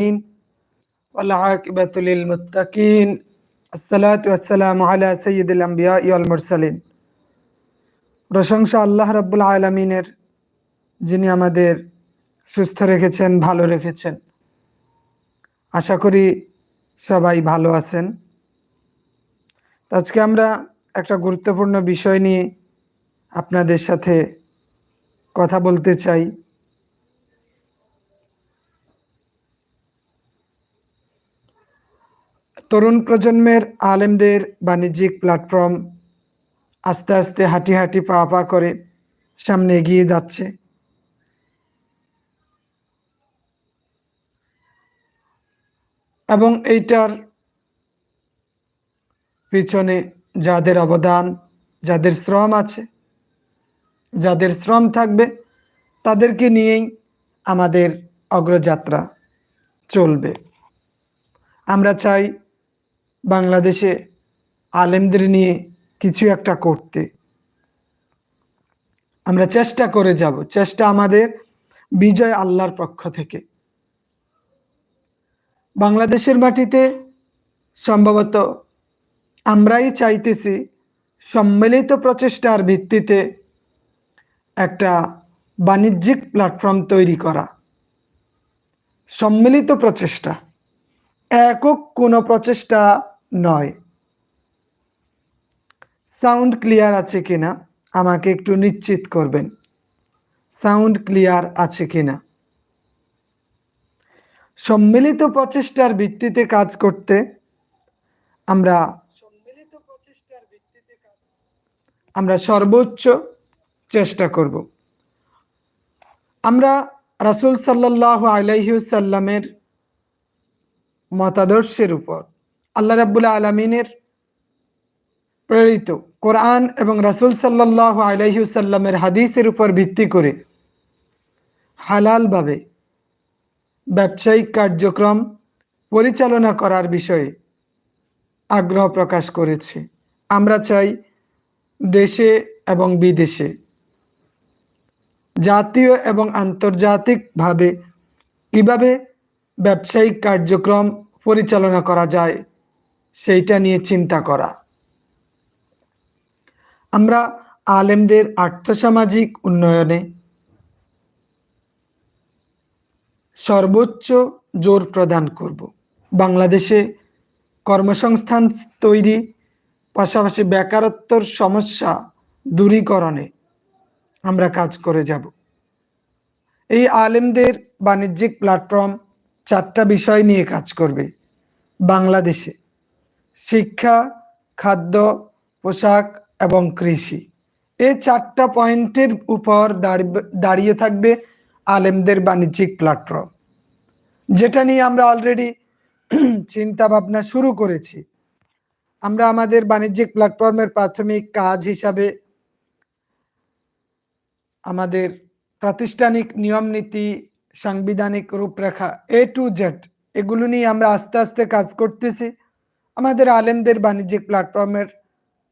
العالمين والعاقبة للمتقين الصلاة والسلام على سيد الأنبياء والمرسلين প্রশংসা আল্লাহ রাব্বুল আলমিনের যিনি আমাদের সুস্থ রেখেছেন ভালো রেখেছেন আশা করি সবাই ভালো আছেন তো আজকে আমরা একটা গুরুত্বপূর্ণ বিষয় নিয়ে আপনাদের সাথে কথা বলতে চাই তরুণ প্রজন্মের আলেমদের বাণিজ্যিক প্ল্যাটফর্ম আস্তে আস্তে হাঁটি হাঁটি পা পা করে সামনে এগিয়ে যাচ্ছে। এবং এইটার পিছনে যাদের অবদান, যাদের শ্রম আছে, যাদের শ্রম থাকবে, তাদেরকে নিয়েই আমাদের অগ্রযাত্রা চলবে। আমরা চাই বাংলাদেশে আলেমদের নিয়ে কিছু একটা করতে। আমরা চেষ্টা করে যাব, চেষ্টা আমাদের বিজয় আল্লাহর পক্ষ থেকে। বাংলাদেশের মাটিতে সম্ভবত আমরাই চাইতেছি সম্মিলিত প্রচেষ্টার ভিত্তিতে একটা বাণিজ্যিক প্ল্যাটফর্ম তৈরি করা। সম্মিলিত প্রচেষ্টা, একক কোনো প্রচেষ্টা নয়। সাউন্ড ক্লিয়ার আছে কিনা আমাকে একটু নিশ্চিত করবেন। সাউন্ড ক্লিয়ার আছে কিনা? সম্মিলিত প্রচেষ্টার ভিত্তিতে কাজ করতে আমরা সম্মিলিত প্রচেষ্টার ভিত্তিতে আমরা সর্বোচ্চ চেষ্টা করব। আমরা রাসুল সাল্লাহ আলাইসাল্লামের মতাদর্শের উপর আল্লাহ রাবুল্লাহ আলমিনের প্রেরিত কোরআন এবং রাসুল সাল্লাহ আলাইসাল্লামের হাদিসের উপর ভিত্তি করে হালালভাবে ব্যবসায়িক কার্যক্রম পরিচালনা করার বিষয়ে আগ্রহ প্রকাশ করেছে। আমরা চাই দেশে এবং বিদেশে জাতীয় এবং আন্তর্জাতিকভাবে কীভাবে ব্যবসায়িক কার্যক্রম পরিচালনা করা যায় সেইটা নিয়ে চিন্তা করা। আমরা আলেমদের আর্থসামাজিক উন্নয়নে সর্বোচ্চ জোর প্রদান করব। বাংলাদেশে কর্মসংস্থান তৈরি, পাশাপাশি বেকারত্বর সমস্যা দূরীকরণে আমরা কাজ করে যাব। এই আলেমদের বাণিজ্যিক প্ল্যাটফর্ম চারটা বিষয় নিয়ে কাজ করবে। বাংলাদেশে শিক্ষা, খাদ্য, পোশাক এবং কৃষি। এই চারটা পয়েন্টের উপর দাঁড়িয়ে থাকবে আলেমদের বাণিজ্যিক প্ল্যাটফর্ম যেটা নিয়ে আমরা অলরেডি চিন্তা ভাবনা শুরু করেছি। আমরা আমাদের বাণিজ্যিক প্ল্যাটফর্মের প্রাথমিক কাজ হিসাবে আমাদের প্রাতিষ্ঠানিক নিয়ম নীতি, সাংবিধানিক রূপরেখা এ টু জেড এগুলো নিয়ে আমরা আস্তে আস্তে কাজ করতেছি। আমাদের আলেমদের বাণিজ্যিক প্ল্যাটফর্মের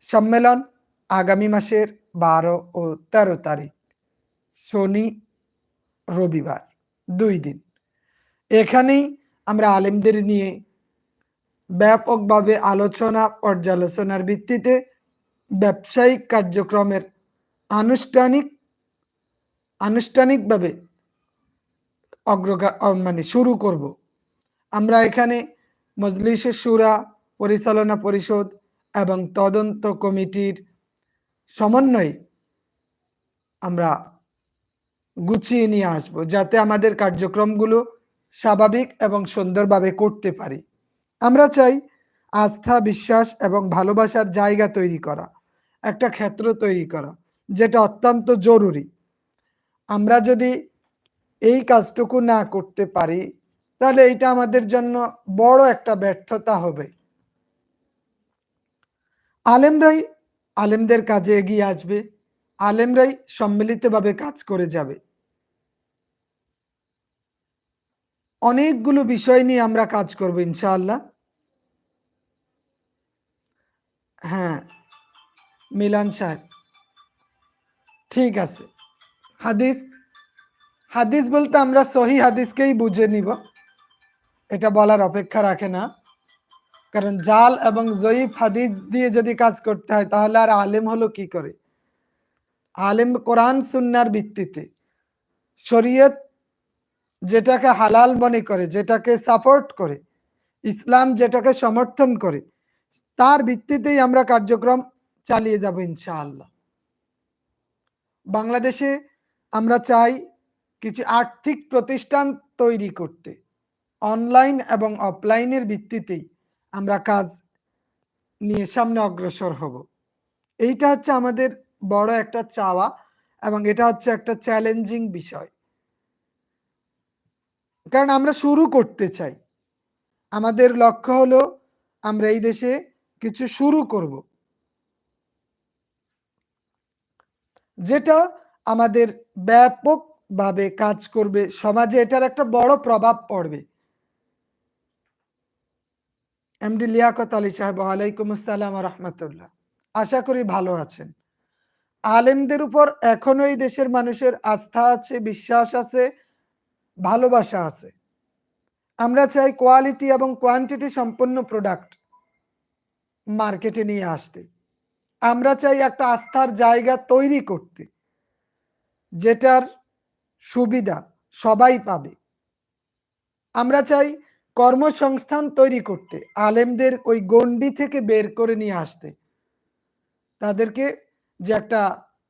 সম্মেলন আগামী মাসের বারো ও তেরো তারিখ, শনি রবিবার, দুই দিন। এখানেই আমরা আলেমদের নিয়ে ব্যাপকভাবে আলোচনা, পর্যালোচনার ভিত্তিতে ব্যবসায়িক কার্যক্রমের আনুষ্ঠানিক, আনুষ্ঠানিকভাবে অগ্রগা মানে শুরু করব। আমরা এখানে মজলিস সুরা পরিচালনা পরিষদ এবং তদন্ত কমিটির সমন্বয়ে আমরা গুছিয়ে নিয়ে আসব যাতে আমাদের কার্যক্রমগুলো স্বাভাবিক এবং সুন্দরভাবে করতে পারি। আমরা চাই আস্থা, বিশ্বাস এবং ভালোবাসার জায়গা তৈরি করা, একটা ক্ষেত্র তৈরি করা, যেটা অত্যন্ত জরুরি। আমরা যদি এই কাজটুকু না করতে পারি, তাহলে এটা আমাদের জন্য বড় একটা ব্যর্থতা হবে। আলেমরাই আলেমদের কাজে এগিয়ে আসবে, আলেমরাই সম্মিলিতভাবে কাজ করে যাবে। অনেকগুলো বিষয় নিয়ে আমরা কাজ করব ইনশাআল্লাহ। হ্যাঁ মিলান সাহেব। ঠিক আছে। হাদিস হাদিস বলতে আমরা সহি হাদিসকেই বুঝে নিব। এটা বলার অপেক্ষা রাখে না। কারণ জাল এবং জয়ীফ হাদিস দিয়ে যদি কাজ করতে হয়, তাহলে আর আলেম হলো কি করে? আলেম কোরআন, সুন্নার ভিত্তিতে। শরীয়ত যেটাকে হালাল মনে করে, যেটাকে সাপোর্ট করে, ইসলাম যেটাকে সমর্থন করে, তার ভিত্তিতেই আমরা কার্যক্রম চালিয়ে যাব ইনশাআল্লাহ। বাংলাদেশে আমরা চাই কিছু আর্থিক প্রতিষ্ঠান তৈরি করতে, অনলাইন এবং অফলাইনের ভিত্তিতেই। আমরা কাজ নিয়ে সামনে অগ্রসর হব। এইটা হচ্ছে আমাদের বড় একটা চাওয়া এবং এটা হচ্ছে একটা চ্যালেঞ্জিং বিষয়। কারণ আমরা শুরু করতে চাই। আমাদের লক্ষ্য হলো আমরা এই দেশে কিছু শুরু করব। যেটা আমাদের ব্যাপকভাবে কাজ করবে, সমাজে এটার একটা বড় প্রভাব পড়বে। এমডি লিয়াকত আলী সাহেব আলাইকুম আসসালাম রহমতুল্লাহ। আশা করি ভালো আছেন। আলেমদের উপর এখনও এই দেশের মানুষের আস্থা আছে, বিশ্বাস আছে, ভালোবাসা আছে। আমরা চাই কোয়ালিটি এবং কোয়ান্টিটি সম্পন্ন প্রোডাক্ট মার্কেটে নিয়ে আসতে। আমরা চাই একটা আস্থার জায়গা তৈরি করতে, যেটার সুবিধা সবাই পাবে। আমরা চাই কর্মসংস্থান তৈরি করতে, আলেমদের ওই গন্ডি থেকে বের করে নিয়ে আসতে। তাদেরকে যে একটা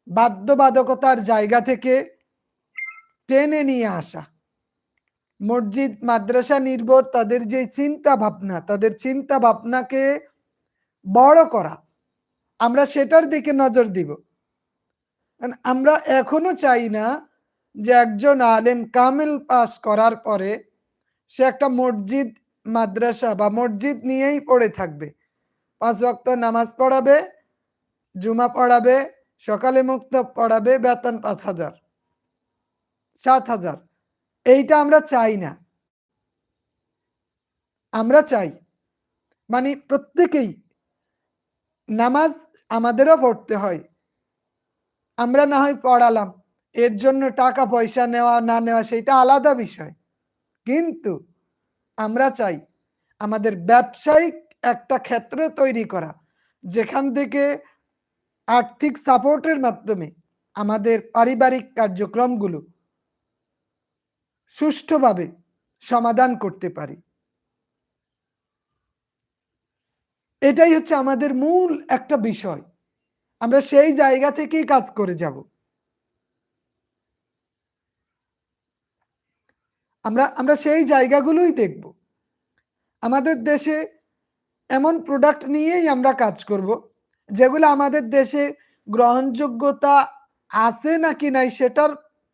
বাধ্যবাধকতার জায়গা থেকে টেনে নিয়ে আসা। মসজিদ, মাদ্রাসা নির্ভর, তাদের যে চিন্তা ভাবনা তাদের চিন্তা ভাবনাকে বড় করা। আমরা সেটার দিকে নজর দিব। আমরা এখনও চাই না যে একজন আলেম কামেল পাস করার পরে সে একটা মসজিদ, মাদ্রাসা বা মসজিদ নিয়েই পড়ে থাকবে। পাঁচ ওয়াক্ত নামাজ পড়াবে, জুমা পড়াবে, সকালে মুক্ত পড়াবে, বেতন পাঁচ হাজার, সাত হাজার। এইটা আমরা চাই না। আমরা চাই। মানে প্রত্যেকেই নামাজ আমাদেরও পড়তে হয়। আমরা না হয় পড়ালাম, এর জন্য টাকা পয়সা নেওয়া, না নেওয়া, সেটা আলাদা বিষয়। কিন্তু আমরা চাই আমাদের ব্যবসায়িক একটা ক্ষেত্র তৈরি করা, যেখান থেকে আর্থিক সাপোর্টের মাধ্যমে আমাদের পারিবারিক কার্যক্রমগুলো সুষ্ঠুভাবে সমাধান করতে পারি। এটাই হচ্ছে আমাদের মূল একটা বিষয়। আমরা সেই জায়গা থেকেই কাজ করে যাব। আমরা আমরা সেই জায়গাগুলোই দেখব। আমাদের দেশে এমন প্রোডাক্ট নিয়েই আমরা কাজ করব, যেগুলো আমাদের দেশে গ্রহণযোগ্যতা আছে নাকি নাই সেটার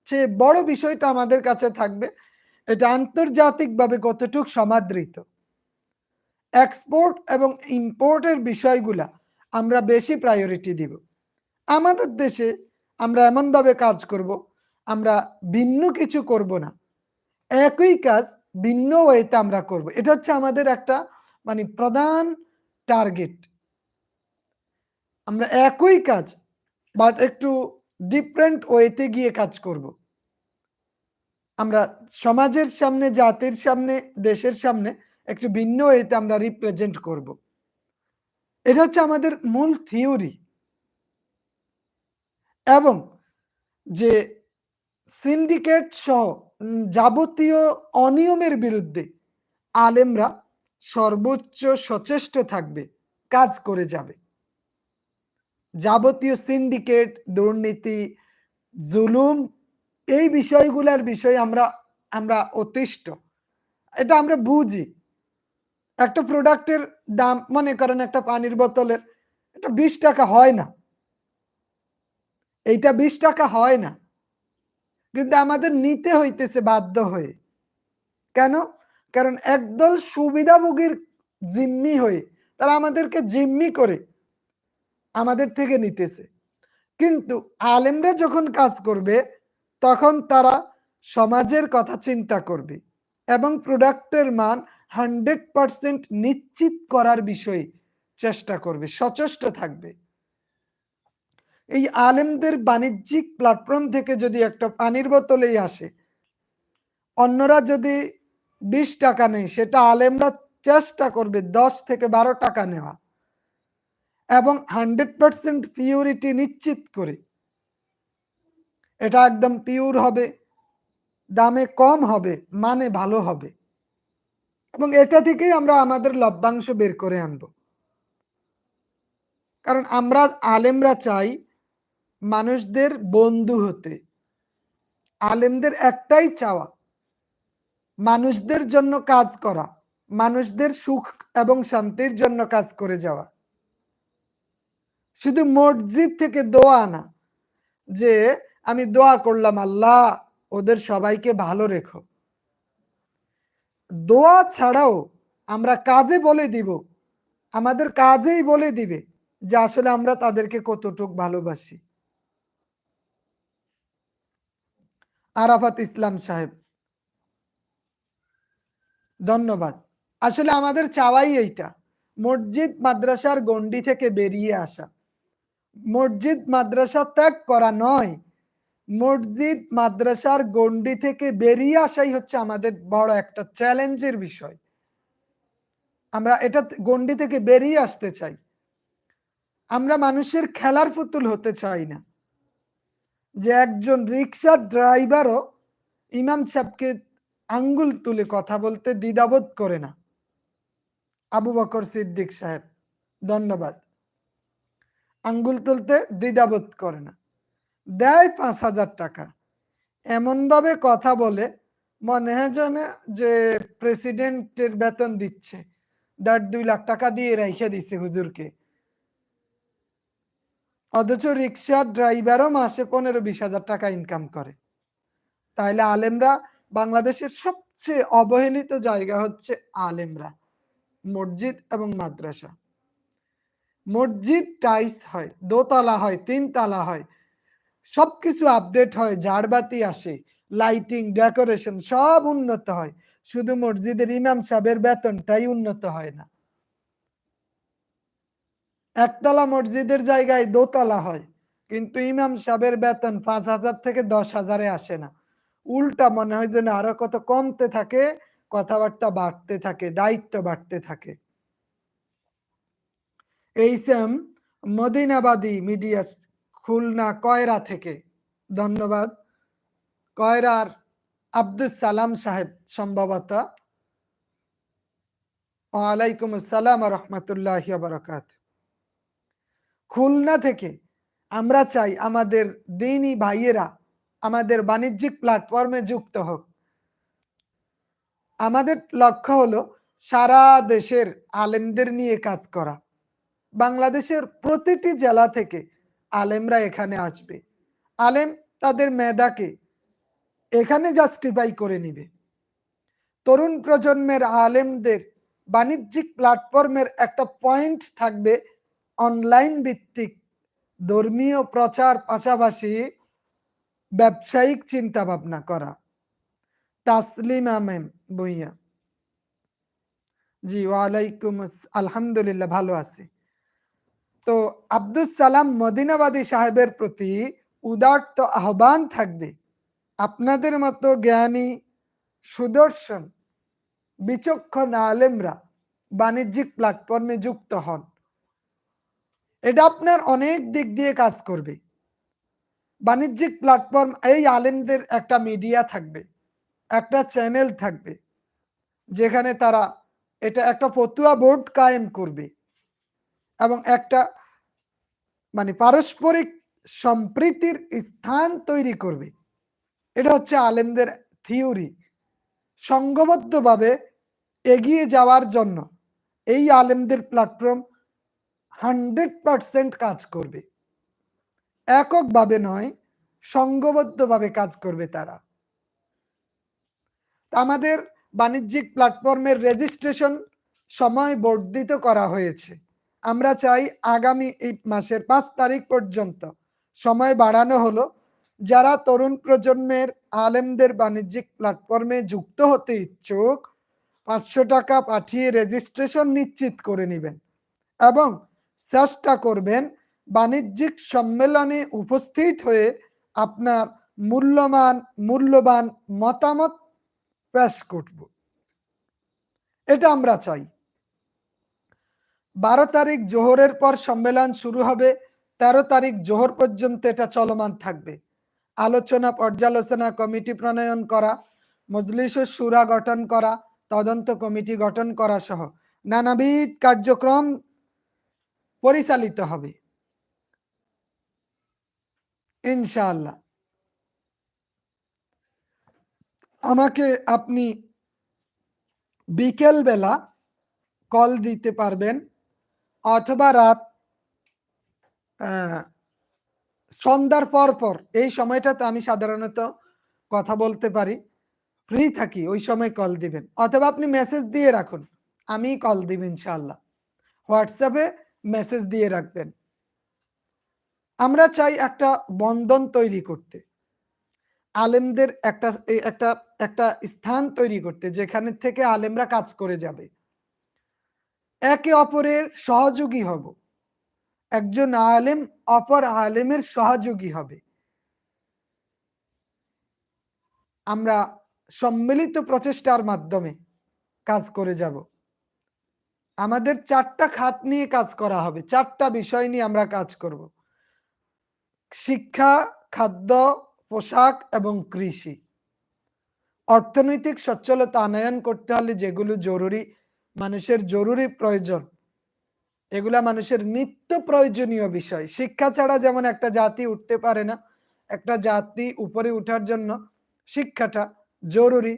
চেয়ে বড় বিষয়টা আমাদের কাছে থাকবে। এটা আন্তর্জাতিকভাবে কতটুক সমাদৃত। এক্সপোর্ট এবং ইম্পোর্টের বিষয়গুলা আমরা বেশি প্রায়োরিটি দিব। আমাদের দেশে আমরা এমনভাবে কাজ করব, আমরা ভিন্ন কিছু করব না। একই কাজ ভিন্ন ওয়েতে আমরা করব। এটা হচ্ছে আমাদের একটা মানে প্রধান টার্গেট আমরা একই কাজ বাট একটু ডিফারেন্ট ওয়েতে গিয়ে কাজ করব। আমরা সমাজের সামনে, জাতির সামনে, দেশের সামনে একটু ভিন্ন ওয়েতে আমরা রিপ্রেজেন্ট করব। এটা হচ্ছে আমাদের মূল থিওরি এবং যে সিন্ডিকেট সহ যাবতীয় অনিয়মের বিরুদ্ধে আলেমরা সর্বোচ্চ সচেষ্ট থাকবে, কাজ করে যাবে। যাবতীয় সিন্ডিকেট, দুর্নীতি, জুলুম, এই বিষয়গুলোর বিষয়ে আমরা আমরা অতিষ্ঠ। এটা আমরা বুঝি। একটা প্রোডাক্টের দাম, মনে করেন একটা পানির বোতলের, এটা বিশ টাকা হয় না। এইটা বিশ টাকা হয় না। কিন্তু আমাদের নিতে হইতেছে বাধ্য হয়ে। কেন? কারণ একদল সুবিধাভোগীর জিম্মি হয়ে তারা আমাদেরকে জিম্মি করে আমাদের থেকে নিতেছে। কিন্তু আলেমরা যখন কাজ করবে, তখন তারা সমাজের কথা চিন্তা করবে এবং প্রোডাক্টের মান হান্ড্রেড পারসেন্ট নিশ্চিত করার বিষয়ে চেষ্টা করবে, সচেষ্ট থাকবে। এই আলেমদের বাণিজ্যিক প্ল্যাটফর্ম থেকে যদি একটা পানির বোতলেই আসে, অন্যরা যদি বিশ টাকা নেই সেটা আলেমরা চেষ্টা করবে দশ থেকে বারো টাকা নেওয়া এবং হান্ড্রেড পার্সেন্ট পিউরিটি নিশ্চিত করে। এটা একদম পিওর হবে, দামে কম হবে মানে ভালো হবে। এবং এটা থেকেই আমরা আমাদের লভ্যাংশ বের করে আনব। কারণ আমরা আলেমরা চাই মানুষদের বন্ধু হতে। আলেমদের একটাই চাওয়া, মানুষদের জন্য কাজ করা, মানুষদের সুখ এবং শান্তির জন্য কাজ করে যাওয়া। শুধু মসজিদ থেকে দোয়া না, যে আমি দোয়া করলাম, আল্লাহ, ওদের সবাইকে ভালো রেখো। দোয়া ছাড়াও আমরা কাজে বলে দিব, আমাদের কাজেই বলে দিবে যে আসলে আমরা তাদেরকে কতটুক ভালোবাসি। আরাফাত ইসলাম সাহেব। ধন্যবাদ। আসলে আমাদের চাওয়াই এইটা, মসজিদ, মাদ্রাসার গন্ডি থেকে বেরিয়ে আসা। মসজিদ, মাদ্রাসা ত্যাগ করা নয়, মসজিদ, মাদ্রাসার গন্ডি থেকে বেরিয়ে আসাই হচ্ছে আমাদের বড় একটা চ্যালেঞ্জের বিষয়। আমরা এটা গন্ডি থেকে বেরিয়ে আসতে চাই। আমরা মানুষের খেলার পুতুল হতে চাই না। যে একজন রিক্সার ড্রাইভারও ইমাম সাহেবকে আঙ্গুল তুলে কথা বলতে দ্বিধাবোধ করে না। আবু বকর সিদ্দিক সাহেব, ধন্যবাদ। আঙ্গুল তুলতে দ্বিধাবোধ করে না। দেয় পাঁচ হাজার টাকা। এমন ভাবে কথা বলে মনে হয় যেন যে প্রেসিডেন্টের বেতন দিচ্ছে। দেড় দুই লাখ টাকা দিয়ে রেখে দিছে হুজুরকে। অথচ রিক্সার ড্রাইভারও মাসে পনেরো বিশ হাজার টাকা ইনকাম করে। তাইলে আলেমরা বাংলাদেশের সবচেয়ে অবহেলিত জায়গা হচ্ছে আলেমরা, মসজিদ এবং মাদ্রাসা। মসজিদ টাইস হয়, দোতলা হয়, তিনতলা হয়, সবকিছু আপডেট হয়, ঝাড়বাতি আসে লাইটিং ডেকোরেশন সব উন্নত হয়। শুধু মসজিদের ইমাম সাহেবের বেতনটাই উন্নত হয় না। একতলা মসজিদের জায়গায় দোতলা হয়, কিন্তু ইমাম সাহেবের বেতন পাঁচ হাজার থেকে দশ হাজারে আসে না। উল্টা মনে হয় যেন আরও কত কমতে থাকে, কথাবার্তা বাড়তে থাকে, দায়িত্ব বাড়তে থাকে। এই সেম মদিনাবাদী মিডিয়া খুলনা কয়রা থেকে। ধন্যবাদ। কয়রার আব্দুল সালাম সাহেব সম্ভবত। ওয়ালাইকুম আসসালাম রহমতুল্লাহ বারকাত খুলনা থেকে আমরা চাই আমাদের দিনী ভাইয়েরা আমাদের বাণিজ্যিক প্ল্যাটফর্মে যুক্ত হোক। আমাদের লক্ষ্য হলো সারা দেশের আলেমদের নিয়ে কাজ করা। বাংলাদেশের প্রতিটি জেলা থেকে আলেমরা এখানে আসবে। আলেম তাদের মেধাকে এখানে জাস্টিফাই করে নিবে। তরুণ প্রজন্মের আলেমদের বাণিজ্যিক প্ল্যাটফর্মের একটা পয়েন্ট থাকবে অনলাইন ভিত্তিক ধর্মীয় প্রচার পাশাপাশি ব্যবসায়িক চিন্তা ভাবনা করা। তাসলিম আমেম বইয়া জি, ওয়ালাইকুম আলহামদুলিল্লাহ, ভালো আছি। তো আব্দুল সালাম মদিনাবাদী সাহেবের প্রতি উদার্ত আহ্বান থাকবে। আপনাদের মতো জ্ঞানী, সুদর্শন, বিচক্ষণ আলেমরা বাণিজ্যিক প্ল্যাটফর্মে যুক্ত হন। এটা আপনার অনেক দিক দিয়ে কাজ করবে। বাণিজ্যিক প্ল্যাটফর্ম এই আলেমদের একটা মিডিয়া থাকবে, একটা চ্যানেল থাকবে, যেখানে তারা এটা একটা ফতুয়া বোর্ড কায়েম করবে এবং একটা মানে পারস্পরিক সম্প্রীতির স্থান তৈরি করবে। এটা হচ্ছে আলেমদের থিওরি সংঘবদ্ধভাবে এগিয়ে যাওয়ার জন্য এই আলেমদের প্ল্যাটফর্ম হান্ড্রেড পারসেন্ট কাজ করবে। এককভাবে নয় সংঘবদ্ধভাবে কাজ করবে তারা। আমাদের বাণিজ্যিক প্ল্যাটফর্মের রেজিস্ট্রেশন সময় বর্ধিত করা হয়েছে। আমরা চাই আগামী এই মাসের পাঁচ তারিখ পর্যন্ত সময় বাড়ানো হলো। যারা তরুণ প্রজন্মের আলেমদের বাণিজ্যিক প্ল্যাটফর্মে যুক্ত হতে ইচ্ছুক, পাঁচশো টাকা পাঠিয়ে রেজিস্ট্রেশন নিশ্চিত করে নেবেন এবং চেষ্টা করবেন বাণিজ্যিক সম্মেলনে উপস্থিত হয়ে আপনার মূল্যমান, মূল্যবান মতামত পেশ করব। এটা আমরা চাই। বারো তারিখ জোহরের পর সম্মেলন শুরু হবে, তেরো তারিখ জোহর পর্যন্ত এটা চলমান থাকবে। আলোচনা, পর্যালোচনা, কমিটি প্রণয়ন করা মজলিস সুরা গঠন করা, তদন্ত কমিটি গঠন করা সহ নানাবিধ কার্যক্রম পরিচালিত হবে। ইনশাআল্লাহ। আমাকে আপনি বিকেল বেলা কল দিতে পারবেন অথবা রাত সন্ধ্যার পর পর। এই সময়টাতে আমি সাধারণত কথা বলতে পারি। ফ্রি থাকি, ওই সময় কল দিবেন। অথবা আপনি মেসেজ দিয়ে রাখুন। আমি কল দিব ইনশাআল্লাহ। হোয়াটসঅ্যাপে মেসেজ দিয়ে রাখবেন। আমরা চাই একটা বন্ধন তৈরি করতে। আলেমদের একটা একটা একটা স্থান তৈরি করতে, যেখানে থেকে আলেমরা কাজ করে যাবে। একে অপরের সহযোগী হব। একজন আলেম অপর আলেমের সহযোগী হবে। আমরা সম্মিলিত প্রচেষ্টার মাধ্যমে কাজ করে যাব। আমাদের চারটা খাত নিয়ে কাজ করা হবে, চারটা বিষয় নিয়ে আমরা কাজ করব। শিক্ষা, খাদ্য, পোশাক এবং কৃষি। অর্থনৈতিক সচ্ছলতা আনয়ন করতে হলে যেগুলো জরুরি, মানুষের জরুরি প্রয়োজন, এগুলা মানুষের নিত্য প্রয়োজনীয় বিষয়। শিক্ষা ছাড়া যেমন একটা জাতি উঠতে পারে না, একটা জাতি উপরে উঠার জন্য শিক্ষাটা জরুরি।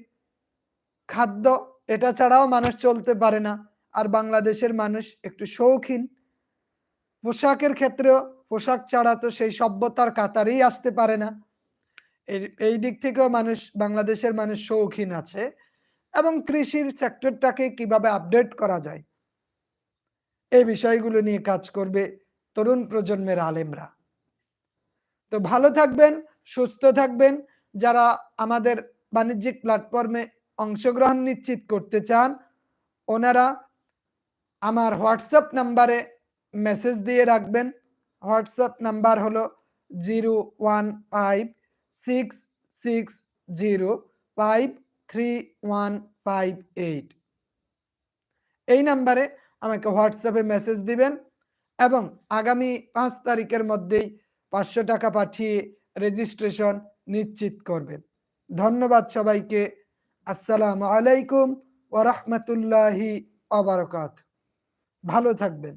খাদ্য, এটা ছাড়াও মানুষ চলতে পারে না। আর বাংলাদেশের মানুষ একটু শৌখিন। পোশাকের ক্ষেত্রেও পোশাক ছাড়া তো সেই সভ্যতার কাতারেই আসতে পারে না। এই দিক থেকেও মানুষ, বাংলাদেশের মানুষ শৌখিন আছে এবং কৃষির সেক্টরটাকে কীভাবে আপডেট করা যায়, এই বিষয়গুলো নিয়ে কাজ করবে তরুণ প্রজন্মের আলেমরা। তো ভালো থাকবেন, সুস্থ থাকবেন। যারা আমাদের বাণিজ্যিক প্ল্যাটফর্মে অংশগ্রহণ নিশ্চিত করতে চান, ওনারা আমার হোয়াটসঅ্যাপ নাম্বারে মেসেজ দিয়ে রাখবেন। হোয়াটসঅ্যাপ নাম্বার হলো zero one five six six zero five three one five eight. এই নাম্বারে আমাকে হোয়াটসঅ্যাপে মেসেজ দিবেন এবং আগামী পাঁচ তারিখের মধ্যেই পাঁচশো টাকা পাঠিয়ে রেজিস্ট্রেশন নিশ্চিত করবেন। ধন্যবাদ সবাইকে। আসসালামু আলাইকুম ওরহমতুল্লাহি অবরকাত ভালো থাকবেন।